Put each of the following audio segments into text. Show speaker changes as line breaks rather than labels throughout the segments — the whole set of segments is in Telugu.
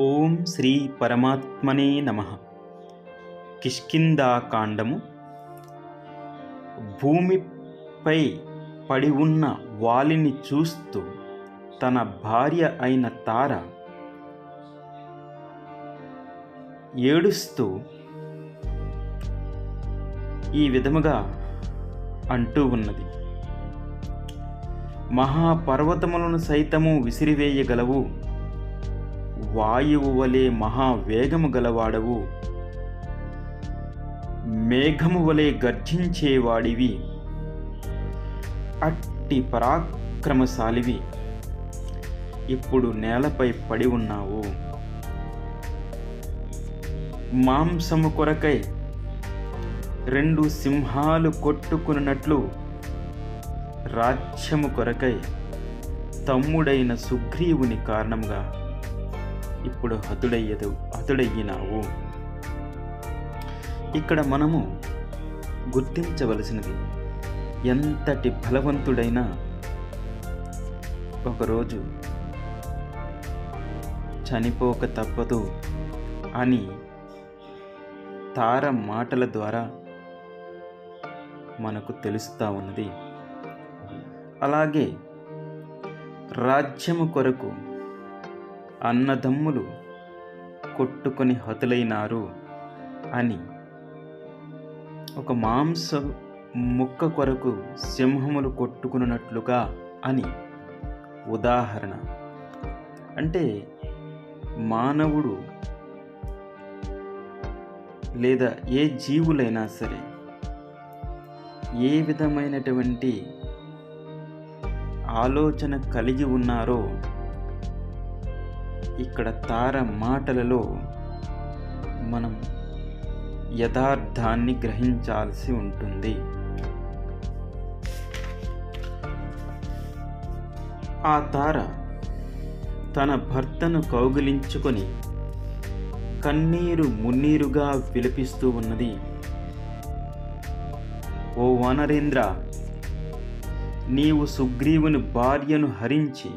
ఓం శ్రీ పరమాత్మనే నమ. కిష్కిందాకాండము భూమిపై పడి ఉన్న వాలిని చూస్తూ తన భార్య అయిన తార ఏడుస్తూ ఈ విధముగా అంటూ ఉన్నది. మహాపర్వతములను సైతము విసిరివేయగలవు. వాయువు వలె మహావేగము గలవాడవు. మేఘము వలె గర్జించేవాడివి. అట్టి పరాక్రమశాలివి. ఇప్పుడు నేలపై పడి ఉన్నావు. మాంసము కొరకై రెండు సింహాలు కొట్టుకున్నట్లు రాజ్యము కొరకై తమ్ముడైన సుగ్రీవుని కారణంగా ఇప్పుడు హతుడయ్యదు హతుడయ్యినావు. ఇక్కడ మనము గుర్తించవలసినది ఎంతటి బలవంతుడైనా ఒకరోజు చనిపోక తప్పదు అని తార మాటల ద్వారా మనకు తెలుస్తూ ఉన్నది. అలాగే రాజ్యము కొరకు అన్నదమ్ములు కొట్టుకొని హతులైనారు అని ఒక మాంస ముక్క కొరకు సింహములు కొట్టుకున్నట్లుగా అని ఉదాహరణ. అంటే మానవుడు లేదా ఏ జీవులైనా సరే ఏ విధమైనటువంటి ఆలోచన కలిగి ఉన్నారో ఇక్కడ తార మాటలలో మనం యథార్థాన్ని గ్రహించాల్సి ఉంటుంది. ఆ తార తన భర్తను కౌగిలించుకొని కన్నీరు మున్నీరుగా విలపిస్తూ ఉన్నది. ఓ వనరేంద్ర నీవు సుగ్రీవుని భార్యను హరించి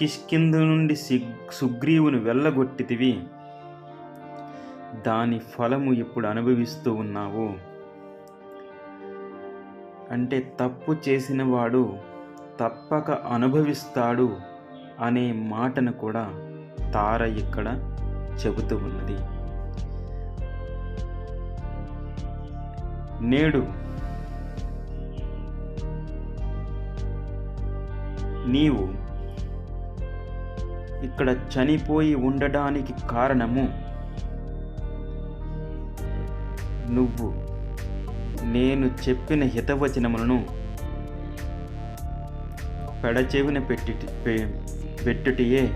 కిష్కిందు నుండి సిగ్ సుగ్రీవుని వెళ్ళగొట్టితివి. దాని ఫలము ఇప్పుడు అనుభవిస్తూ ఉన్నావు. అంటే తప్పు చేసిన వాడు తప్పక అనుభవిస్తాడు అనే మాటను కూడా తార ఇక్కడ చెబుతూ ఉన్నది. నేడు నీవు ఇక్కడ చనిపోయి ఉండడానికి కారణము. నువ్వు నేను చెప్పిన హితవచనములను పెడచెవిన పెట్టి పెట్టుటియే.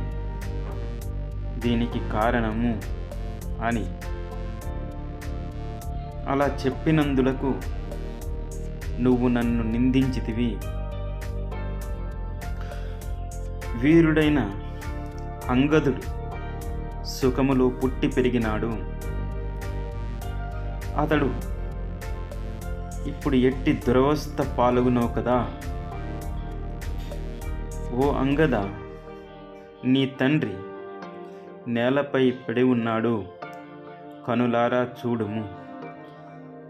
దీనికి కారణము అని. అలా చెప్పినందులకు నువ్వు నన్ను నిందించితివి. వీరుడైన అంగదుడు సుఖములో పుట్టి పెరిగినాడు. అతడు ఇప్పుడు ఎట్టి దురవస్థ పాల్గొనవు కదా? ఓ అంగద నీ తండ్రి నేలపై పడి ఉన్నాడు. కనులారా చూడుము.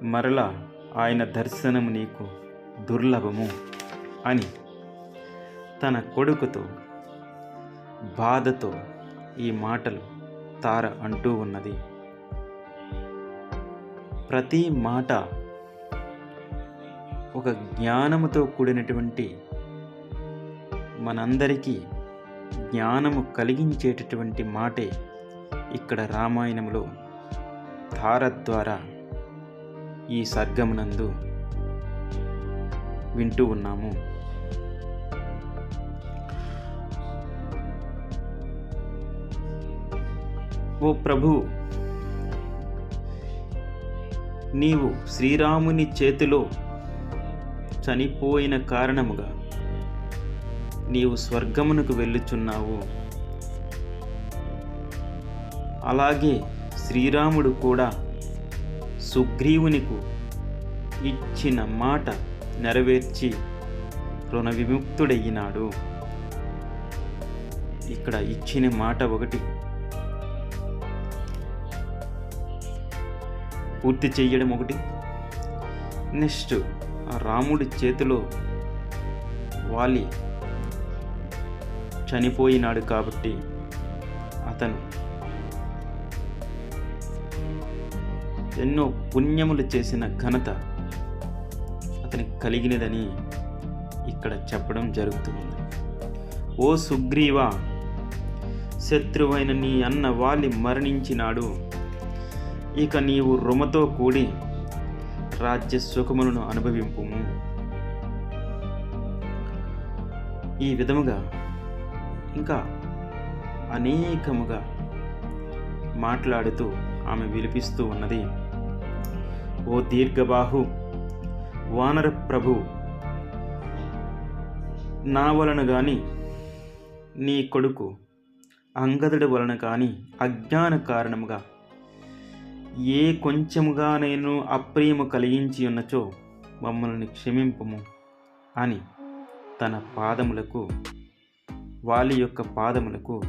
మరలా ఆయన దర్శనము నీకు దుర్లభము అని తన కొడుకుతో బాధతో ఈ మాటలు తార అంటూ ఉన్నది. ప్రతి మాట ఒక జ్ఞానముతో కూడినటువంటి మనందరికీ జ్ఞానము కలిగించేటటువంటి మాటే ఇక్కడ రామాయణంలో తార ద్వారా ఈ సర్గమునందు వింటూ ఉన్నాము. ఓ ప్రభు! నీవు శ్రీరాముని చేతిలో చనిపోయిన కారణముగా నీవు స్వర్గమునకు వెళ్ళుచున్నావు. అలాగే శ్రీరాముడు కూడా సుగ్రీవునికు ఇచ్చిన మాట నెరవేర్చి రుణ విముక్తుడయ్యినాడు ఇక్కడ ఇచ్చిన మాట ఒకటి పూర్తి చెయ్యడం ఒకటి. నెక్స్ట్ రాముడి చేతిలో వాలి చనిపోయినాడు కాబట్టి అతను ఎన్నో పుణ్యములు చేసిన ఘనత అతనికి కలిగినదని ఇక్కడ చెప్పడం జరుగుతుంది. ఓ సుగ్రీవ శత్రువైన నీ అన్న వాలి మరణించినాడు. ఇక నీవు రుమతో కూడి రాజ్య సుఖములను అనుభవింపుము. ఈ విధముగా ఇంకా అనేకముగా మాట్లాడుతూ ఆమె విలిపిస్తూ ఉన్నది. ఓ దీర్ఘబాహు వానర ప్రభు నా వలన కానీ నీ కొడుకు అంగదుడి వలన కానీ అజ్ఞాన కారణముగా ఏ కొంచెముగా నేను అప్రియము కలిగించి ఉన్నచో మమ్మల్ని క్షమింపము అని తన పాదములకు వాలి యొక్క పాదములకు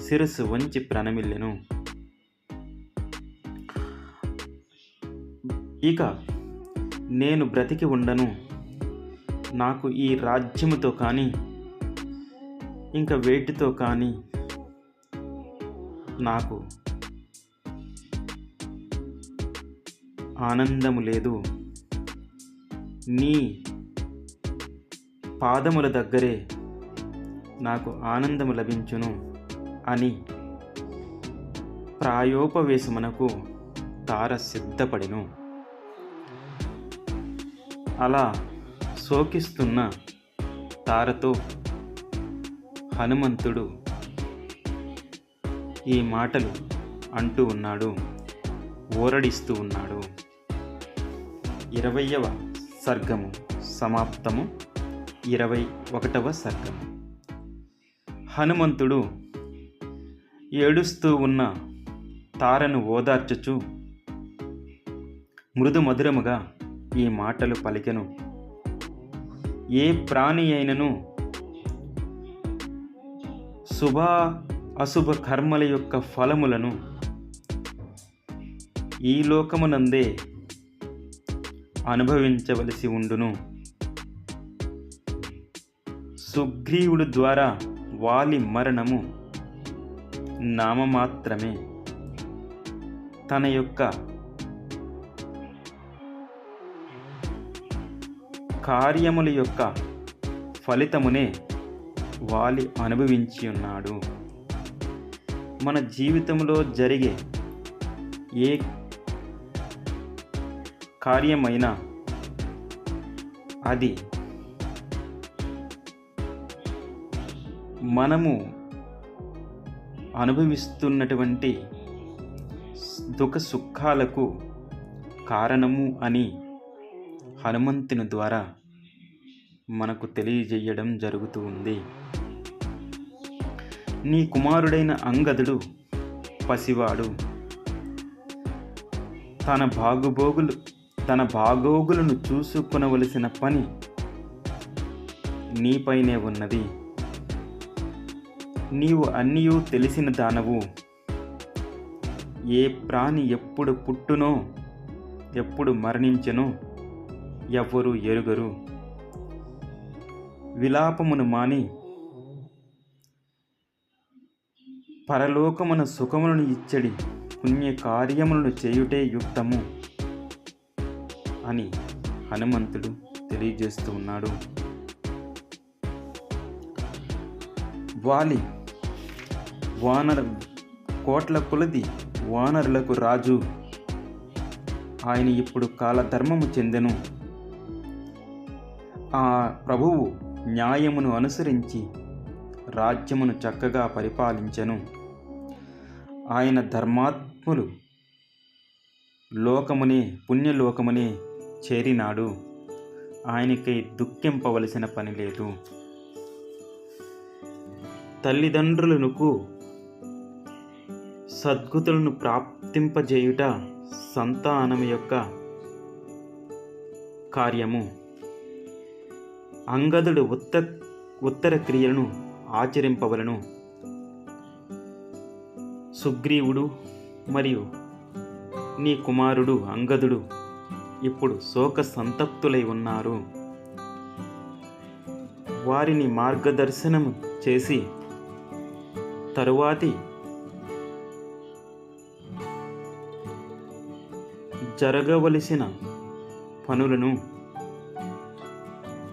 శిరస్సు వంచి ప్రణమిల్లెను. ఇక నేను బ్రతికి ఉండను. నాకు ఈ రాజ్యముతో కానీ ఇంకా వేటితో కానీ నాకు ఆనందము లేదు. నీ పాదముల దగ్గరే నాకు ఆనందము లభించును అని ప్రాయోపవేశమునకు తార సిద్ధపడిను. అలా శోకిస్తున్న తారతో హనుమంతుడు ఈ మాటలు అంటూ ఉన్నాడు ఓరడిస్తూ ఉన్నాడు. ఇరవయవ సర్గము సమాప్తము. ఇరవై ఒకటవ సర్గము. హనుమంతుడు ఏడుస్తూ ఉన్న తారను ఓదార్చుచు మృదు మధురముగా ఈ మాటలు పలికెను. ఏ ప్రాణి అయినను శుభ అశుభ కర్మల యొక్క ఫలములను ఈ లోకమునందే అనుభవించవలసి ఉండును. సుగ్రీవుడు ద్వారా వాలి మరణము నామమాత్రమే. తన యొక్క కార్యముల యొక్క ఫలితమునే వాలి అనుభవించి ఉన్నాడు. మన జీవితంలో జరిగే ఏ కార్యమైనా అది మనము అనుభవిస్తున్నటువంటి దుఃఖ సుఖాలకు కారణము అని హనుమంతుని ద్వారా మనకు తెలియజేయడం జరుగుతూ ఉంది. నీ కుమారుడైన అంగదుడు పసివాడు తన బాగుబోగులు తన బాగోగులను చూసుకొనవలసిన పని నీపైనే ఉన్నది. నీవు అన్నీయూ తెలిసిన దానవు. ఏ ప్రాణి ఎప్పుడు పుట్టునో ఎప్పుడు మరణించనో ఎవ్వరూ ఎరుగరు. విలాపమును మాని పరలోకమున సుఖములను ఇచ్చడి పుణ్య కార్యములను చేయుటే యుక్తము. అని హనుమంతుడు తెలియజేస్తూ ఉన్నాడు. వాలి వానర కోట్ల కొలది వానరులకు రాజు. ఆయన ఇప్పుడు కాలధర్మము చెందెను. ఆ ప్రభువు న్యాయమును అనుసరించి రాజ్యమును చక్కగా పరిపాలించెను. ఆయన ధర్మాత్ములు లోకమునే పుణ్యలోకమునే చేరినాడు. ఆయనకై దుఃఖింపవలసిన పని లేదు. తల్లిదండ్రులకు సద్గుతులను ప్రాప్తింపజేయుట సంతానం యొక్క కార్యము. అంగదుడు ఉత్త ఉత్తర క్రియలను ఆచరింపవలను. సుగ్రీవుడు మరియు నీ కుమారుడు అంగదుడు ఇప్పుడు శోక సంతప్తులై ఉన్నారు. వారిని మార్గదర్శనం చేసి తరువాతి జరగవలసిన పనులను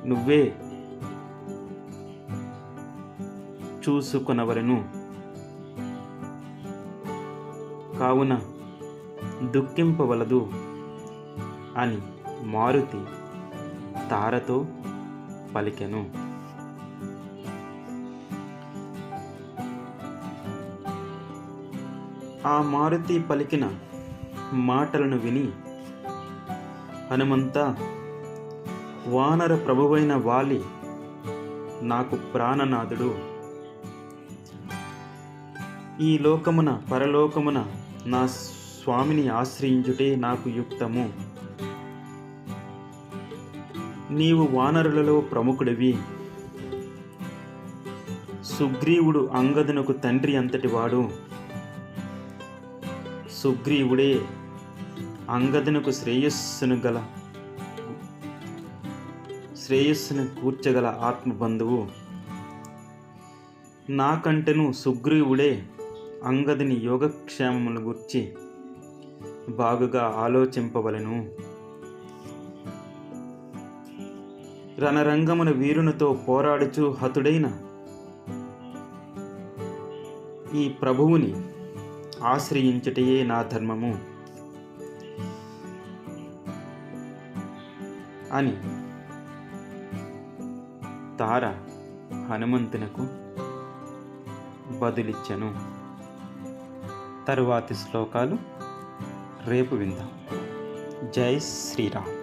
నువ్వే చూసుకొనవలను. కావున దుఃఖింపవలదు. అని మారుతి తారతో పలికెను. ఆ మారుతి పలికిన మాటలను విని హనుమంత వానర ప్రభువైన వాలి నాకు ప్రాణనాథుడు. ఈ లోకమున పరలోకమున నా స్వామిని ఆశ్రయించుటే నాకు యుక్తము. నీవు వానరులలో ప్రముఖుడివి. సుగ్రీవుడు అంగదునకు తండ్రి అంతటివాడు సుగ్రీవుడే అంగదునకు శ్రేయస్సును గల శ్రేయస్సును కూర్చగల ఆత్మబంధువు. నాకంటెను సుగ్రీవుడే అంగదుని యోగక్షేమముల గుర్చి బాగుగా ఆలోచింపవలను. రణరంగమున వీరునితో పోరాడుచు హతుడైన ఈ ప్రభువుని ఆశ్రయించుటయే నా ధర్మము అని తార హనుమంతునకు బదులిచ్చను. తరువాతి శ్లోకాలు రేపు విందాం. జై శ్రీరామ్.